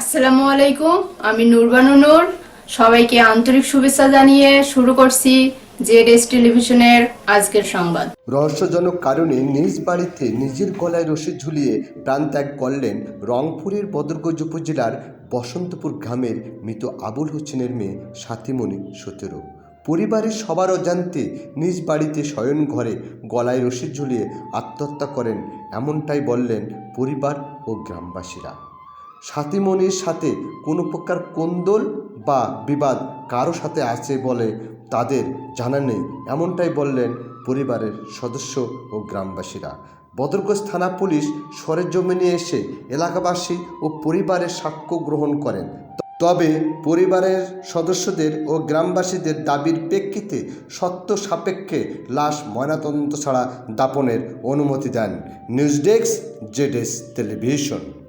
আসসালামু আলাইকুম, আমি নুরবানু নূর। সবাইকে আন্তরিক শুভেচ্ছা জানিয়ে শুরু করছি জেড টেলিভিশনের আজকের সংবাদ। রহস্যজনক কারণে নিজ বাড়িতে নিজের গলায় রশি ঝুলিয়ে প্রাণত্যাগ করলেন রংপুরের বদরগঞ্জ উপজেলার বসন্তপুর গ্রামের মৃত আবুল হোসেনের মেয়ে সাথীমণি সতেরো। পরিবারের সবার অজান্তে নিজ বাড়িতে শয়ন ঘরে গলায় রশি ঝুলিয়ে আত্মহত্যা করেন, এমনটাই বললেন পরিবার ও গ্রামবাসীরা। সাথীমণির সাথে কোনো প্রকার কোন্দল বা বিবাদ কারও সাথে আছে বলে তাদের জানা নেই। এমনটাই বললেন পরিবারের সদস্য ও গ্রামবাসীরা। বদরগঞ্জ থানা পুলিশ সরেজমিনে এসে এলাকাবাসী ও পরিবারের সাক্ষ্য গ্রহণ করেন। তবে পরিবারের সদস্যদের ও গ্রামবাসীদের দাবির প্রেক্ষিতে সত্য সাপেক্ষে লাশ ময়নাতদন্ত ছাড়া দাপনের অনুমতি দেন। নিউজ ডেস্ক জেডএস টেলিভিশন।